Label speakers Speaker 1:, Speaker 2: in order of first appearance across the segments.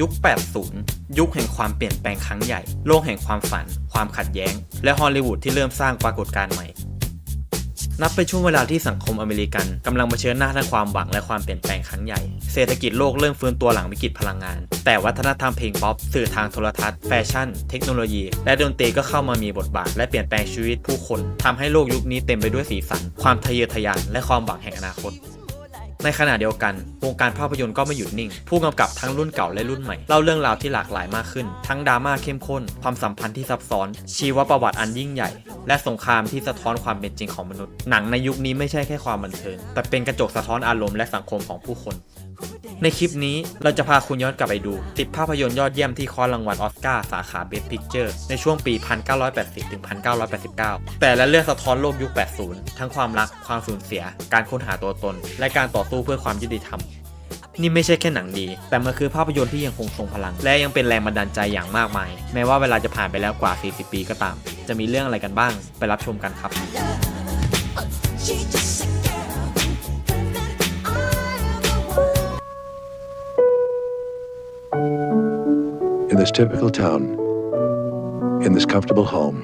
Speaker 1: ยุค 80 ยุคแห่งความเปลี่ยนแปลงครั้งใหญ่ โลกแห่งความฝัน ความขัดแย้ง และฮอลลีวูดที่เริ่มสร้างปรากฏการณ์ใหม่ นับเป็นช่วงเวลาที่สังคมอเมริกันกำลังเผชิญหน้าทั้งความหวังและความเปลี่ยนแปลงครั้งใหญ่ เศรษฐกิจโลกเริ่มฟื้นตัวหลังวิกฤตพลังงาน แต่วัฒนธรรมเพลงป๊อป สื่อทางโทรทัศน์ แฟชั่น เทคโนโลยี และดนตรีก็เข้ามามีบทบาท และเปลี่ยนแปลงชีวิตผู้คนทำให้โลกยุคนี้เต็มไปด้วยสีสัน ความทะเยอทะยาน และความหวังแห่งอนาคต ในขณะเดียวกันวงการภาพยนตร์ก็ไม่หยุดนิ่ง ผู้กำกับทั้งรุ่นเก่าและรุ่นใหม่เล่าเรื่องราวที่หลากหลายมากขึ้น ทั้งดราม่าเข้มข้น ความสัมพันธ์ที่ซับซ้อน ชีวประวัติอันยิ่งใหญ่ และสงครามที่สะท้อนความเป็นจริงของมนุษย์ หนังในยุคนี้ไม่ใช่แค่ความบันเทิงแต่เป็นกระจกสะท้อนอารมณ์และสังคมของผู้คน ในคลิปนี้เราจะพาคุณย้อนกลับไปดู 10 ภาพยนตร์ยอดเยี่ยมที่คว้ารางวัลออสการ์สาขา Best Picture ในช่วงปี 1980 ถึง 1989 แต่และเรื่องสะท้อนโลกยุค 80 ทั้งความรัก ความสูญเสีย การค้นหาตัวตน และการต่อสู้เพื่อความยุติธรรม นี่ไม่ใช่แค่หนังดี แต่มันคือภาพยนตร์ที่ยังคงทรงพลัง และยังเป็นแรงบันดาลใจอย่างมากมาย แม้ว่าเวลาจะผ่านไปแล้วกว่า 40 ปีก็ตาม จะมีเรื่องอะไรกันบ้าง ไปรับชมกันครับ
Speaker 2: this typical town, in this comfortable home,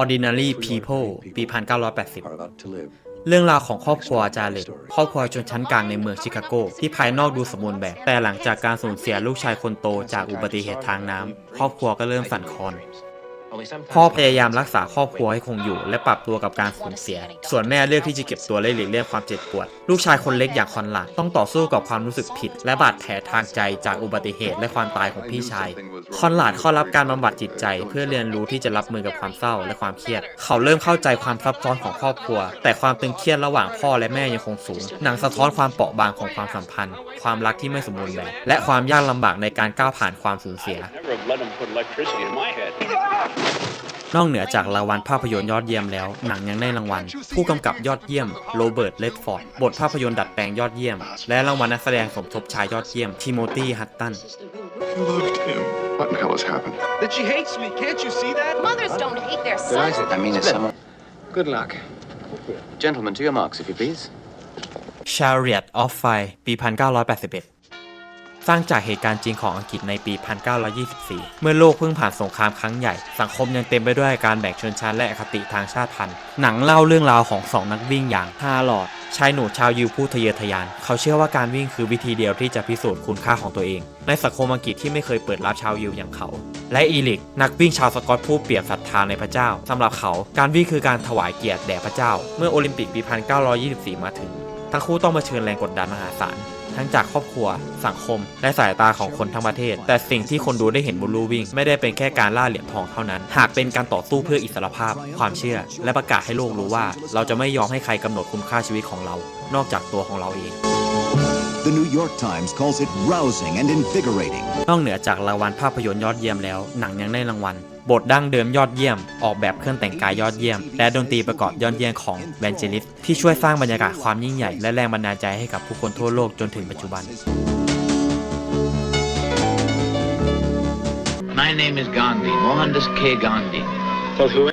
Speaker 1: Ordinary People ปี 1980
Speaker 2: are about to live.
Speaker 1: เรื่องราวของครอบครัวจาเล็กครอบครัวชนชั้นกลางในเมืองชิคาโก ที่ภายนอกดูสมบูรณ์แบบ แต่หลังจากการสูญเสียลูกชายคนโตจากอุบัติเหตุทางน้ำครอบครัวก็เริ่มสั่นคลอน พ่อพยายามรักษาครอบครัวให้คงอยู่ และปรับตัวกับการสูญเสีย ส่วนแม่เลือกที่จะเก็บตัวและหลีกเลี่ยงความเจ็บปวด ลูกชายคนเล็กอย่างคอนหลาดต้องต่อสู้กับความรู้สึกผิด และบาดแผลทางใจจากอุบัติเหตุและความตายของพี่ชาย คอนหลาดเข้ารับการบำบัดจิตใจ เพื่อเรียนรู้ที่จะรับมือกับความเศร้าและความเครียด เขาเริ่มเข้าใจความซับซ้อนของครอบครัว แต่ความตึงเครียดระหว่างพ่อและแม่ยังคงสูง หนังสะท้อนความเปราะบางของความสัมพันธ์ ความรักที่ไม่สมบูรณ์แบบและความยากลำบากในการก้าวผ่านความสูญเสีย นอกเหนือจากรางวัลภาพยนตร์ยอดเยี่ยมแล้ว หนังยังได้รางวัล ผู้กำกับยอดเยี่ยมโรเบิร์ตเลดฟอร์ดบทภาพยนตร์ดัดแปลงยอดเยี่ยม และรางวัลนักแสดงสมทบชายยอดเยี่ยมทิโมธีฮัตตัน
Speaker 2: You loved him. What in the hell has happened?
Speaker 3: That she hates me. Can't you see that?
Speaker 4: Mothers don't hate their sons.
Speaker 5: I mean, it's someone.
Speaker 6: Good luck.
Speaker 5: Gentlemen, to your marks, if you please.
Speaker 1: Chariot of Fire ปี 1981 สร้างจากเหตุการณ์จริงของอังกฤษในปี 1924 เมื่อโลกเพิ่งผ่านสงครามครั้งใหญ่ สังคมยังเต็มไปด้วยการแบ่งชนชั้นและอคติทางชาติพันธุ์ หนังเล่าเรื่องราวของสองนักวิ่งอย่างฮาร์ลอดชายหนุ่มชาวยิวผู้ทะเยอทะยาน เขาเชื่อว่าการวิ่งคือวิธีเดียวที่จะพิสูจน์คุณค่าของตัวเอง ในสังคมอังกฤษที่ไม่เคยเปิดรับชาวยิวอย่างเขา และอีลิก นักวิ่งชาวสกอตผู้เปี่ยมศรัทธาในพระเจ้าสำหรับเขา การวิ่งคือการถวายเกียรติแด่พระเจ้า เมื่อโอลิมปิกปี 1924 มาถึง ทั้งคู่ต้องเผชิญแรงกดดันมหาศาลทั้งจากครอบครัว สังคม และสายตาของคนทั้งประเทศ แต่สิ่งที่คนดูได้เห็นบนลูวิ่ง ไม่ได้เป็นแค่การล่าเหรียญทองเท่านั้น หากเป็นการต่อสู้เพื่ออิสรภาพ ความเชื่อ และประกาศให้โลกรู้ว่า เราจะไม่ยอมให้ใครกำหนดคุณค่าชีวิตของเรา นอกจากตัวของเราเอง
Speaker 7: The New York Times calls it rousing and invigorating.
Speaker 1: นอกเหนือจากรางวัลภาพยนตร์ยอดเยี่ยมแล้ว หนังยังได้รางวัล บทดั้งเดิมยอดเยี่ยม ออกแบบเครื่องแต่งกายยอดเยี่ยม และดนตรีประกอบยอดเยี่ยมของแบนเจลิสที่ช่วยสร้างบรรยากาศความยิ่งใหญ่และแรงบันดาลใจให้กับผู้คนทั่วโลกจนถึงปัจจุบัน
Speaker 8: My name is Gandhi, Mohandas K. Gandhi.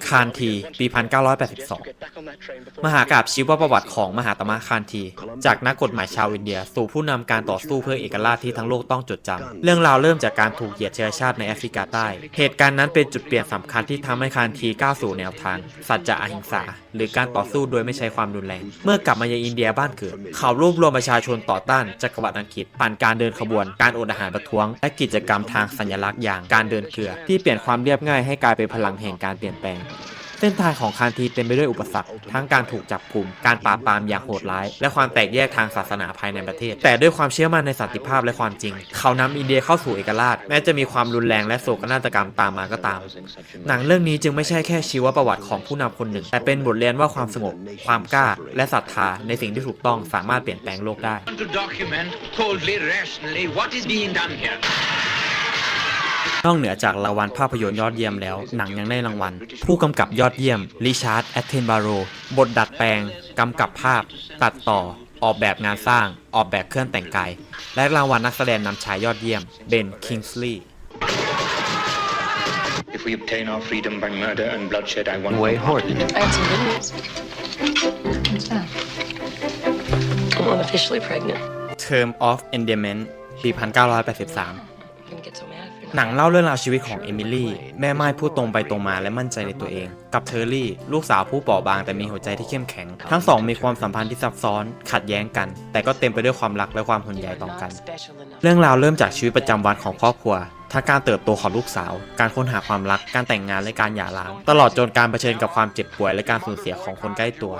Speaker 1: คานที ปี 1982 มหากาบชีวประวัติของมหาตมะคานที จากนักกฎหมายชาวอินเดีย สู่ผู้นำการต่อสู้เพื่อเอกราชที่ทั้งโลกต้องจดจำ เรื่องราวเริ่มจากการถูกเหยียดเชื้อชาติในแอฟริกาใต้ เหตุการณ์นั้นเป็นจุดเปลี่ยนสำคัญที่ทำให้คานทีก้าวสู่แนวทาง สัจจะอหิงสา หรือการต่อสู้โดยไม่ใช้ความรุนแรง เมื่อกลับมายังอินเดียบ้านเกิด เขารวบรวมประชาชนต่อต้านจักรวรรดิอังกฤษผ่านการเดินขบวน การอดอาหารประท้วง และกิจกรรมทางสัญลักษณ์อย่างการเดินเกลือ ที่เปลี่ยนความเรียบง่ายให้กลายเป็นพลังแห่งการเปลี่ยนแปลง ส้นทางของคานทีเต็มไปด้วยอุปสรรค ทั้งการถูกจับกลุ่ม การปราบปรามอย่างโหดร้าย และความแตกแยกทางศาสนาภายในประเทศ แต่ด้วยความเชื่อมั่นในสันติภาพและความจริง เขานำอินเดียเข้าสู่เอกราช แม้จะมีความรุนแรงและโศกนาฏกรรมตามมาก็ตาม หนังเรื่องนี้จึงไม่ใช่แค่ชีวประวัติของผู้นำคนหนึ่ง แต่เป็นบทเรียนว่าความสงบ ความกล้า และศรัทธาในสิ่งที่ถูกต้องสามารถเปลี่ยนแปลงโลกได้ นอกเหนือจากรางวัลภาพยนตร์ยอดเยี่ยมแล้ว หนังยังได้รางวัล ผู้กำกับยอดเยี่ยมริชาร์ดแอตเทนบาโรบทดัดแปลงกำกับภาพ ตัดต่อ ออกแบบงานสร้าง ออกแบบเครื่องแต่งกาย และรางวัลนักแสดงนำชายยอดเยี่ยมเบนคิงส์ลีย์
Speaker 9: If we obtain our freedom by murder and bloodshed, I want
Speaker 5: Way Horton.
Speaker 4: I have some good news. What's that? I'm unofficially pregnant.
Speaker 1: Term of Endearment ปี1983 หนังเล่าเรื่องราวชีวิตของเอมิลี่ แม่ไม้พูดตรงไปตรงมาและมั่นใจในตัวเอง กับเทอร์รี่ ลูกสาวผู้เปราะบางแต่มีหัวใจที่เข้มแข็ง ทั้งสองมีความสัมพันธ์ที่ซับซ้อน ขัดแย้งกัน แต่ก็เต็มไปด้วยความรักและความห่วงใยต่อกัน เรื่องราวเริ่มจากชีวิตประจำวันของครอบครัวทั้งการเติบโตของลูกสาว การค้นหาความรัก การแต่งงานและการหย่าร้าง ตลอดจนการเผชิญกับความเจ็บป่วยและการสูญเสียของคนใกล้ตัว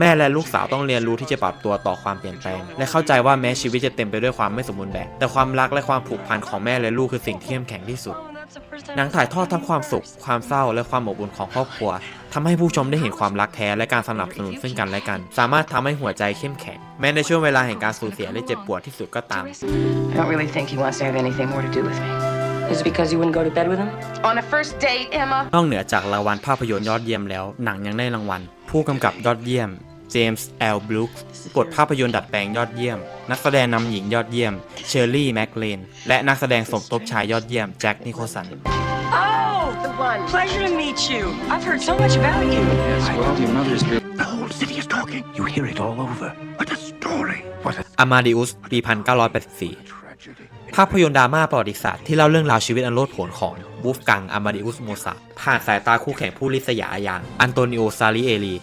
Speaker 1: แม่และลูกสาวต้องเรียนรู้ที่จะปรับตัวต่อความเปลี่ยนแปลง และเข้าใจว่าแม้ชีวิตจะเต็มไปด้วยความไม่สมบูรณ์แบบ แต่ความรักและความผูกพันของแม่และลูกคือสิ่งที่เข้มแข็งที่สุดหนังถ่ายทอดทั้งความสุข ความเศร้า และความอบอุ่นของครอบครัวทำให้ผู้ชมได้เห็นความรักแท้และการสนับสนุนซึ่งกันและกัน สามารถทำให้หัวใจเข้มแข็ง แม้ในช่วงเวลาแห่งการสูญเสียและเจ็บปวดที่สุดก็ตาม
Speaker 4: I don't really think he wants to have anything more to do with me. Is it because you wouldn't go to bed with him? On a first date, Emma?
Speaker 1: นอกเหนือจากรางวัลภาพยนตร์ยอดเยี่ยมแล้ว หนังยังได้รางวัล ผู้กำกับยอดเยี่ยม เจมส์แอลบลูคบทภาพยนตร์ดัดแปลงยอดเยี่ยม นักแสดงนำหญิงยอดเยี่ยม เชอร์รี่แม็กเลน และนักแสดงสมทบชายยอดเยี่ยม แจ็คนิโคลสัน
Speaker 4: Oh, the one. Pleasure to meet you. I've heard so much about you.
Speaker 7: The whole city is talking. You hear it all over. What a story. What a
Speaker 1: อามาดิอุส ปี 1984 ภาพยนตร์ดราม่าประวัติศาสตร์ที่เล่าเรื่องราวชีวิตอันโลดโผนของบูฟกังอามาดิอุสโมซาร์ทผ่านสายตาคู่แข่งผู้ลิษยาอย่างอันโตนิโอซาริเอลี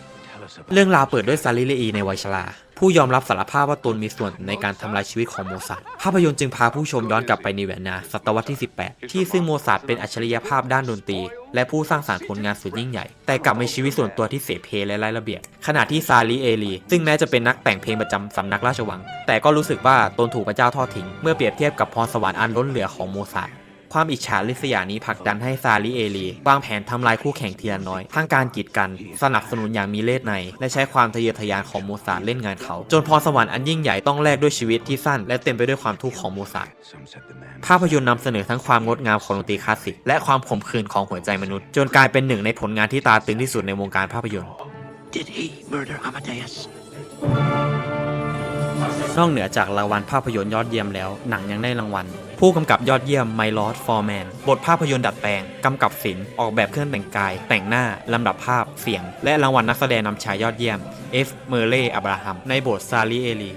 Speaker 1: เรื่องราวเปิดด้วยซาริเลอีในวัยชราผู้ยอมรับสารภาพว่าตนมีส่วนในการทำลายชีวิตของโมซาร์ทภาพยนตร์จึงพาผู้ชมย้อนกลับไปในเวียนนาศตวรรษที่ 18 ที่ซึ่งโมซาร์ทเป็นอัจฉริยภาพด้านดนตรี และผู้สร้างสรรค์ผลงานสุดยิ่งใหญ่ แต่กลับมีชีวิตส่วนตัวที่เสเพและไร้ระเบียบ ขณะที่ซาริเอลี ซึ่งแม้จะเป็นนักแต่งเพลงประจำสำนักราชวัง แต่ก็รู้สึกว่าตนถูกพระเจ้าทอดทิ้งเมื่อเปรียบเทียบกับพรสวรรค์อันล้นเหลือของโมซาร์ท ความอิจฉาริษยานี้ผลักดันให้ซาริเอลีวางแผนทำลายคู่แข่งทีละน้อย ทั้งการกีดกัน สนับสนุนอย่างมีเล่ห์ใน และใช้ความทะเยอทะยานของโมซาร์ทเล่นงานเขา จนพรสวรรค์อันยิ่งใหญ่ต้องแลกด้วยชีวิตที่สั้น และเต็มไปด้วยความทุกข์ของโมซาร์ท
Speaker 7: Some said the man.
Speaker 1: ภาพยนตร์นำเสนอทั้งความงดงามของดนตรีคลาสสิกและความขมขื่นของหัวใจมนุษย์ จนกลายเป็นหนึ่งในผลงานที่ตาตึงที่สุดในวงการภาพยนตร์
Speaker 7: Did he murder Amadeus?
Speaker 1: นอกเหนือจากรางวัลภาพยนตร์ยอดเยี่ยมแล้ว หนังยังได้รางวัล ผู้กำกับยอดเยี่ยม My Lord for Man บทภาพยนตร์ดัดแปลง กำกับศิลป์ออกแบบเครื่องแต่งกาย แต่งหน้า ลำดับภาพเสียง และรางวัลนักแสดงนำชายยอดเยี่ยม F. m e r l e อับราฮัมในบทซาลีเอลี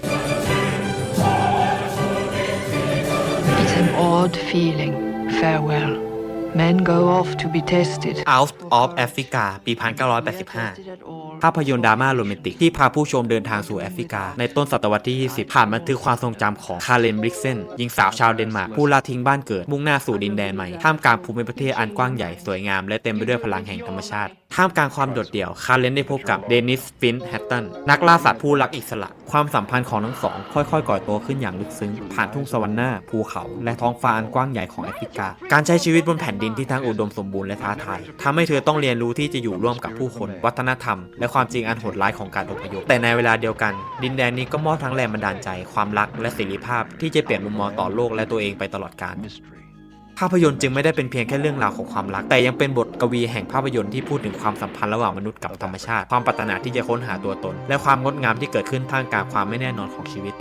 Speaker 6: It's an odd feeling. Farewell. Men go off to be tested.
Speaker 1: Out of Africa ปี 1985 ภาพยนตร์ดราม่าโรแมนติก ที่พาผู้ชมเดินทางสู่แอฟริกา ในต้นศตวรรษที่ 20 ผ่านบันทึกความทรงจำของคาร์เลนบริกเซนหญิงสาวชาวเดนมาร์กผู้ละทิ้งบ้านเกิดมุ่งหน้าสู่ดินแดนใหม่ ท่ามกลางภูมิประเทศอันกว้างใหญ่สวยงามและเต็มไปด้วยพลังแห่งธรรมชาติ ท่ามกลางความโดดเดี่ยว คาร์เลนได้พบกับเดนิสฟินแฮตตัน นักล่าสัตว์ผู้รักอิสระ ความสัมพันธ์ของทั้งสอง ค่อยๆ ก่อตัวขึ้นอย่างลึกซึ้ง ผ่านทุ่งสวรรค์หน้าภูเขา และท้องฟ้าอันกว้างใหญ่ของแอฟริกา การใช้ชีวิตบนแผ่นดินที่ทั้งอุดมสมบูรณ์และท้าทายทำให้เธอต้องเรียนรู้ที่จะอยู่ร่วมกับผู้คน วัฒนธรรม และความจริงอันโหดร้ายของการอพยพ แต่ในเวลาเดียวกัน ดินแดนนี้ก็มอบทั้งแรงบันดาลใจ ความรัก และเสรีภาพที่จะเปลี่ยนมุมมองต่อโลกและตัวเองไปตลอดกาล ภาพยนตร์จึงไม่ได้เป็นเพียงแค่เรื่องราวของความรัก แต่ยังเป็นบทกวีแห่งภาพยนตร์ที่พูดถึงความสัมพันธ์ระหว่างมนุษย์กับธรรมชาติ ความปรารถนาที่จะค้นหาตัวตน และความงดงามที่เกิดขึ้นท่ามกลางความไม่แน่นอนของชีวิต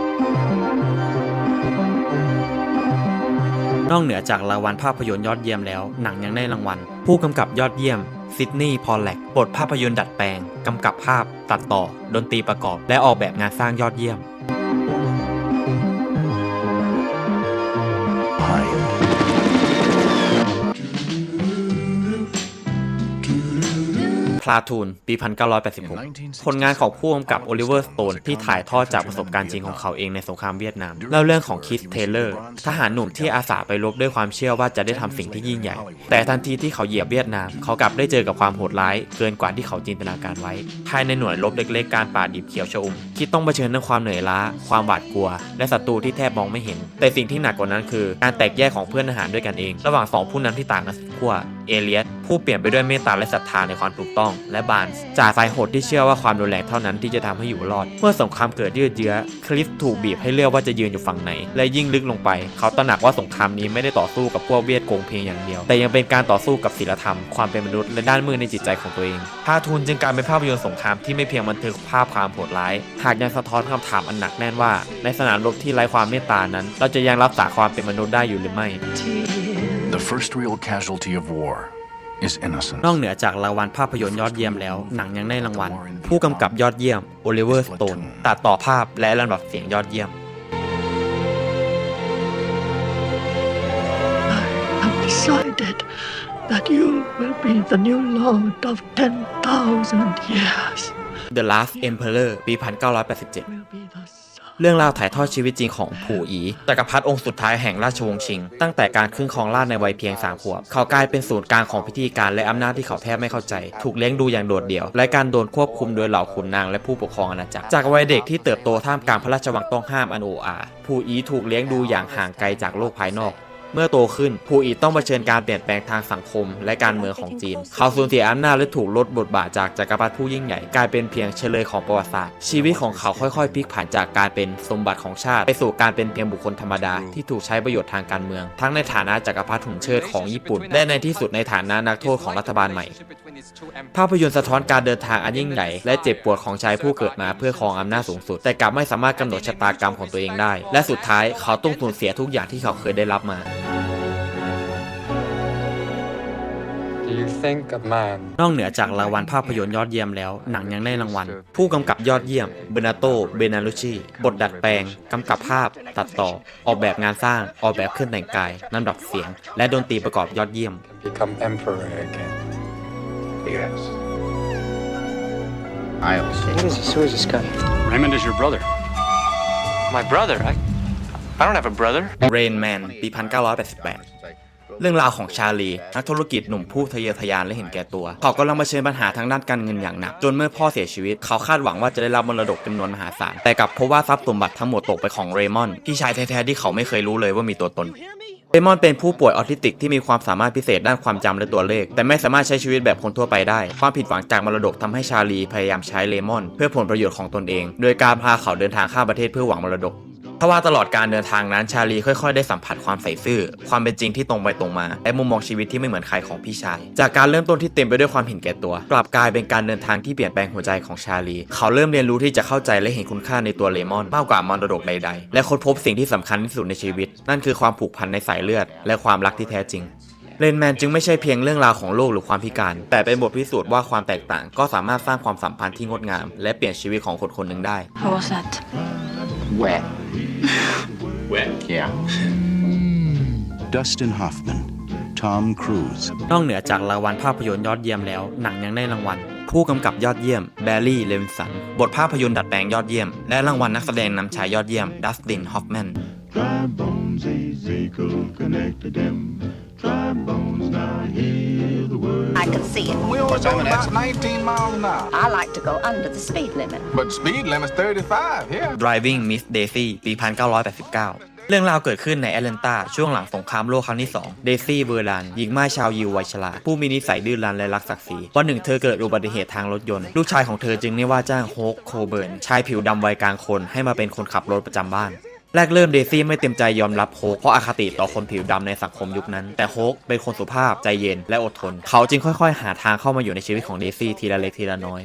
Speaker 1: นอกเหนือจากรางวัลภาพยนตร์ยอดเยี่ยมแล้ว หนังยังได้รางวัล ผู้กำกับยอดเยี่ยมซิดนีย์พอลแลกบทภาพยนตร์ดัดแปลง กำกับภาพ ตัดต่อ ดนตรีประกอบ และออกแบบงานสร้างยอดเยี่ยม ลาทูน ปี 1986 ผลงานของผู้กำกับโอลิเวอร์สโตนที่ถ่ายทอดจากประสบการณ์จริงของเขาเองในสงครามเวียดนามเล่าเรื่องของคิสเทเลอร์ ทหารหนุ่มที่อาสาไปรบด้วยความเชื่อว่าจะได้ทำสิ่งที่ยิ่งใหญ่ แต่ทันทีที่เขาเหยียบเวียดนาม เขากลับได้เจอกับความโหดร้าย เกินกว่าที่เขาจินตนาการไว้ ภายในหน่วยรบเล็กๆการป่าดิบเขียวชอุ่มคิดต้องเผชิญทั้งความเหนื่อยล้า ความหวาดกลัว และศัตรูที่แทบมองไม่เห็น แต่สิ่งที่หนักกว่านั้นคือ การแตกแยกของเพื่อนทหารด้วยกันเอง ระหว่างสองผู้นำที่ต่างกันสุดขั้วเอเลียส ผู้เปลี่ยนไปด้วยเมตตาและศรัทธาในความถูกต้อง และบานจ่าสายโหดที่เชื่อว่าความรุนแรงเท่านั้นที่จะทำให้อยู่รอด เมื่อสงครามเกิดยืดเยื้อคริสถูกบีบให้เลือกว่าจะยืนอยู่ฝั่งไหน และยิ่งลึกลงไป เขาตระหนักว่าสงครามนี้ไม่ได้ต่อสู้กับพวกเวียดโกงเพียงอย่างเดียว แต่ยังเป็นการต่อสู้กับศีลธรรม ความเป็นมนุษย์และด้านมืดในจิตใจของตัวเองพาทูนจึงกลายเป็นภาพยนตร์สงครามที่ไม่เพียงบันทึกภาพความโหดร้าย หากยังสะท้อนคำถามอันหนักแน่นว่า ในสนามรบที่ไร้ความเมตตานั้น เราจะยังรักษาความเป็นมนุษย์ได้อยู่หรือไม่
Speaker 2: The first real casualty of war.
Speaker 1: นอกเหนือจากรางวัลภาพยนตร์ยอดเยี่ยมแล้ว หนังยังได้รางวัล ผู้กำกับยอดเยี่ยมโอลิเวอร์สโตนตัดต่อภาพและลำดับเสียงยอดเยี่ยม
Speaker 6: I decided that you will be the new lord of 10,000 years.
Speaker 1: The Last Emperor ปี 1987 เรื่องราวถ่ายทอดชีวิตจริงของผู่อีจักรพรรดิองค์สุดท้ายแห่งราชวงศ์ชิง ตั้งแต่การขึ้นครองราชในวัยเพียงสามขวบ เขากลายเป็นศูนย์กลางของพิธีการและอำนาจที่เขาแทบไม่เข้าใจ ถูกเลี้ยงดูอย่างโดดเดี่ยว และการโดนควบคุมโดยเหล่าขุนนางและผู้ปกครองอาณาจักร จากวัยเด็กที่เติบโตท่ามกลางพระราชวังต้องห้ามอันโออาผู่อีถูกเลี้ยงดูอย่างห่างไกลจากโลกภายนอก เมื่อโตขึ้นผู้อีต้องเผชิญการเปลี่ยนแปลงทางสังคม และการเมืองของจีน เขาสูญเสียอำนาจและถูกลดบทบาทจากจักรพรรดิผู้ยิ่งใหญ่กลายเป็นเพียงเฉลยของประวัติศาสตร์ ชีวิตของเขาค่อยๆพลิกผันจากการเป็นสมบัติของชาติ ไปสู่การเป็นเพียงบุคคลธรรมดาที่ถูกใช้ประโยชน์ทางการเมือง ทั้งในฐานะจักรพรรดิหุ่นเชิดของญี่ปุ่น และในที่สุดในฐานะนักโทษของรัฐบาลใหม่ ภาพยนตร์สะท้อนการเดินทางอันยิ่งใหญ่และเจ็บปวดของชายผู้เกิดมาเพื่อครองอำนาจสูงสุด แต่กลับไม่สามารถกำหนดชะตากรรมของตัวเองได้ และสุดท้ายเขาต้องสูญเสียทุกอย่างที่เขาเคยได้รับมา
Speaker 10: Do you think a man
Speaker 1: นอกเหนือจากรางวัลภาพยนตร์ยอดเยี่ยมแล้ว หนังยังได้รางวัล ผู้กำกับยอดเยี่ยมเบนาโต เบนาลุชีบทดัดแปลง กำกับภาพ ตัดต่อ ออกแบบงานสร้าง ออกแบบเครื่องแต่งกายลำดับเสียง และดนตรีประกอบยอดเยี่ยม
Speaker 10: become emperor again?
Speaker 2: Yes.
Speaker 5: Isles.
Speaker 9: What is this? Who is this guy?
Speaker 3: Raymond is your brother.
Speaker 9: My brother. I, I don't have a brother.
Speaker 1: Rain Man ปี 1988 เรื่องราวของชาลี นักธุรกิจหนุ่มผู้ทะเยอทะยานและเห็นแก่ตัว เขากำลังเผชิญปัญหาทางด้านการเงินอย่างหนัก จนเมื่อพ่อเสียชีวิต เขาคาดหวังว่าจะได้รับมรดกจำนวนมหาศาล แต่กลับพบว่าทรัพย์สมบัติทั้งหมดตกไปของเรมอนพี่ชายแท้ๆที่เขาไม่เคยรู้เลยว่ามีตัวตนเรมอนเป็นผู้ป่วยออทิสติกที่มีความสามารถพิเศษด้านความจำและตัวเลข แต่ไม่สามารถใช้ชีวิตแบบคนทั่วไปได้ ความผิดหวังจากมรดกทำให้ชาลีพยายามใช้เรมอน เพื่อผลประโยชน์ของตนเอง โดยการพาเขาเดินทางข้ามประเทศเพื่อหวังมรดก ทว่าตลอดการเดินทางนั้นชาลีค่อยๆ ได้สัมผัสความใส่ซื่อ ความเป็นจริงที่ตรงไปตรงมา และมุมมองชีวิตที่ไม่เหมือนใครของพี่ชาย จากการเริ่มต้นที่เต็มไปด้วยความเห็นแก่ตัว กลับกลายเป็นการเดินทางที่เปลี่ยนแปลงหัวใจของชาลี เขาเริ่มเรียนรู้ที่จะเข้าใจและเห็นคุณค่าในตัวเลมอนมากกว่ามรดกใดๆ และค้นพบสิ่งที่สำคัญที่สุดในชีวิต นั่นคือความผูกพันในสายเลือด และความรักที่แท้จริงเลนแมนจึงไม่ใช่เพียงเรื่องราวของโลกหรือความพิการ แต่เป็นบทพิสูจน์ว่าความแตกต่าง ก็สามารถสร้างความสัมพันธ์ที่งดงาม และเปลี่ยนชีวิตของคนคนหนึ่งได้
Speaker 4: How was that?
Speaker 5: Wet.
Speaker 3: Wet.
Speaker 5: Yeah.
Speaker 7: Dustin Hoffman, Tom Cruise,
Speaker 1: นอกเหนือจากรางวัลภาพยนตร์ยอดเยี่ยมแล้ว หนังยังได้รางวัล ผู้กำกับยอดเยี่ยมแบร์รี่เลวินสัน บทภาพยนตร์ดัดแปลงยอดเยี่ยม และรางวัลนักแสดงนำชายยอดเยี่ยมดัสตินฮอฟแมน
Speaker 2: Dry bones, Ezekiel connected them. Dry bones, now hear the word.
Speaker 11: I can see it.
Speaker 3: We only going about 19 miles an hour.
Speaker 11: I like to go under the speed limit.
Speaker 3: But the speed limit's 35 here.
Speaker 1: Driving Miss Daisy ปี 1989 เรื่องราวเกิดขึ้นในแอตแลนตาช่วงหลังสงครามโลกครั้งที่ 2 เดซี่เบอร์ลันหญิงม่ายชาวยิววัยชราผู้มีนิสัยดื้อรั้นและรักศักดิ์ศรีวันหนึ่งเธอเกิดอุบัติเหตุทางรถยนต์ ลูกชายของเธอจึงได้ว่าจ้างโฮกโคเบิร์นชายผิวดำวัยกลางคนให้มาเป็นคนขับรถประจำบ้าน แรกเริ่มเดซี่ไม่เต็มใจยอมรับโฮกเพราะอาคติต่อคนผิวดำในสังคมยุคนั้น แต่โฮกเป็นคนสุภาพใจเย็นและอดทน เขาจึงค่อยๆ หาทางเข้ามาอยู่ในชีวิตของเดซี่ทีละเล็กทีละน้อย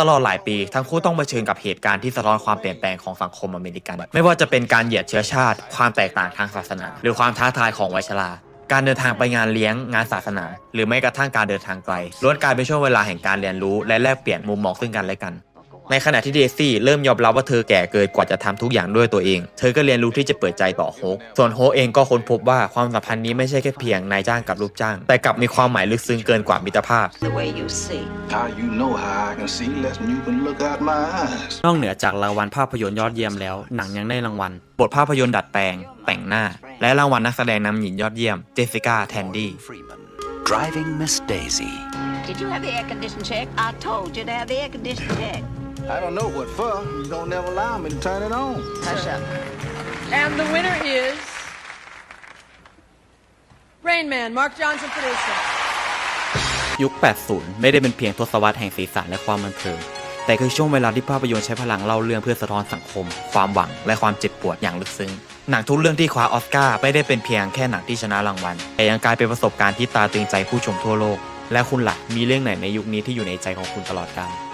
Speaker 1: ตลอดหลายปีทั้งคู่ต้องเผชิญกับเหตุการณ์ที่สะท้อนความเปลี่ยนแปลงของสังคมอเมริกัน ไม่ว่าจะเป็นการเหยียดเชื้อชาติ ความแตกต่างทางศาสนา หรือความท้าทายของวัยชราการเดินทางไปงานเลี้ยงงานศาสนา หรือไม่กระทั่งการเดินทางไกลล้วนกลายเป็นช่วงเวลาแห่งการเรียนรู้และแลกเปลี่ยนมุมมองซึ่งกันและกัน ในขณะที่เดซี่เริ่มยอมรับว่าเธอแก่เกินกว่าจะทำทุกอย่างด้วยตัวเอง เธอก็เรียนรู้ที่จะเปิดใจต่อโฮกส่วนโฮกเองก็ค้นพบว่าความสัมพันธ์นี้ไม่ใช่แค่เพียงนายจ้างกับลูกจ้าง แต่กลับมีความหมายลึกซึ้งเกินกว่ามิตรภาพ
Speaker 11: The way you see.
Speaker 3: How you know how I can see less than you can look out my eyes.
Speaker 1: นอกเหนือจากรางวัลภาพยนตร์ยอดเยี่ยมแล้ว หนังยังได้รางวัล บทภาพยนตร์ดัดแปลง แต่งหน้า และรางวัลนักแสดงนำหญิงยอดเยี่ยม เจสสิก้า แทนดี้
Speaker 7: driving Miss Daisy.
Speaker 11: Did you have the air condition checked? I told you to have the air condition checked.
Speaker 3: I don't know what for. You don't never allow me to turn it on.
Speaker 11: Hush up.
Speaker 6: And the winner is Rain Man, Mark Johnson producer.
Speaker 1: ยุค 80 ไม่ได้เป็นเพียงทศวรรษแห่งสีสันและความบันเทิง แต่คือช่วงเวลาที่ภาพยนตร์ใช้พลังเล่าเรื่องเพื่อสะท้อนสังคม ความหวัง และความเจ็บปวดอย่างลึกซึ้ง หนังทุกเรื่องที่คว้าออสการ์ไม่ได้เป็นเพียงแค่หนังที่ชนะรางวัล แต่ยังกลายเป็นประสบการณ์ที่ตราตรึงใจผู้ชมทั่วโลก และคุณล่ะมีเรื่องไหนในยุคนี้ที่อยู่ในใจของคุณตลอดกาล